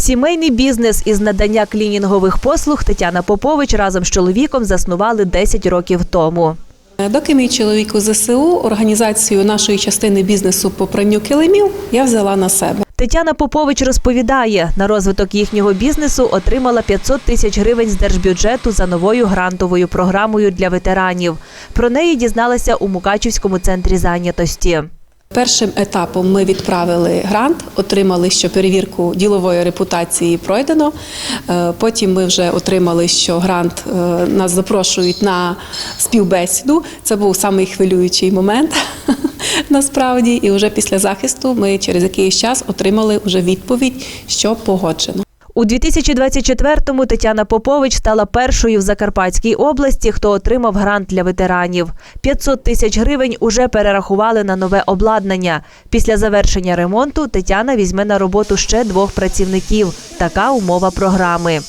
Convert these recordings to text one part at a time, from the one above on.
Сімейний бізнес із надання клінінгових послуг Тетяна Попович разом з чоловіком заснували 10 років тому. Доки мій чоловік у ЗСУ, організацію нашої частини бізнесу по пранню килимів я взяла на себе. Тетяна Попович розповідає, на розвиток їхнього бізнесу отримала 500 тисяч гривень з держбюджету за новою грантовою програмою для ветеранів. Про неї дізналася у Мукачівському центрі зайнятості. Першим етапом ми відправили грант, отримали, що перевірку ділової репутації пройдено. Е, Потім ми вже отримали, що грант е, нас запрошують на співбесіду. Це був самий хвилюючий момент насправді. І вже після захисту ми через якийсь час отримали вже відповідь, що погоджено. У 2024-му Тетяна Попович стала першою в Закарпатській області, хто отримав грант для ветеранів. 500 тисяч гривень уже перерахували на нове обладнання. Після завершення ремонту Тетяна візьме на роботу ще двох працівників. Така умова програми.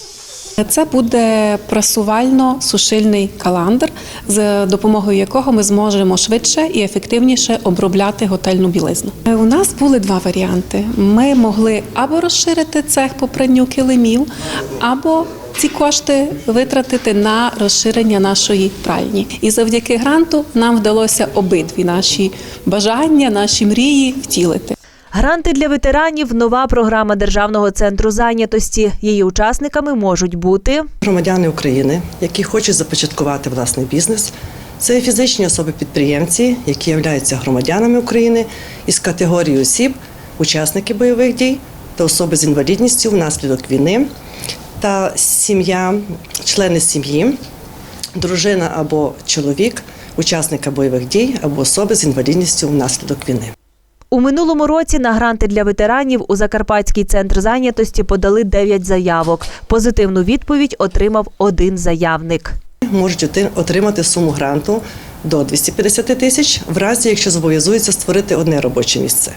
Це буде прасувально-сушильний каландр, з допомогою якого ми зможемо швидше і ефективніше обробляти готельну білизну. Е, У нас були два варіанти: ми могли або розширити цех по пранню килимів, або ці кошти витратити на розширення нашої пральні. І завдяки гранту нам вдалося обидві наші бажання, наші мрії втілити. Гранти для ветеранів нова програма Державного центру зайнятості. Її учасниками можуть бути Громадяни України, які хочуть започаткувати власний бізнес, це фізичні особи-підприємці, які являються громадянами України із категорії осіб, учасники бойових дій та особи з інвалідністю внаслідок війни, та сім'я, члени сім'ї, дружина або чоловік, учасника бойових дій або особи з інвалідністю внаслідок війни. У минулому році. На гранти для ветеранів у Закарпатський центр зайнятості подали 9 заявок. Позитивну відповідь отримав один заявник. можуть отримати суму гранту до 250 тисяч, в разі якщо зобов'язуються створити одне робоче місце.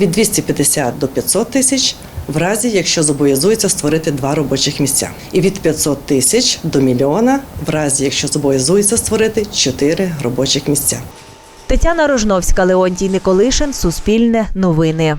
Від 250 до 500 тисяч, в разі якщо зобов'язуються створити два робочих місця. І від 500 тисяч до мільйона, в разі якщо зобов'язуються створити чотири робочих місця. Тетяна Рожновська, Леонтій Николишин, Суспільне новини.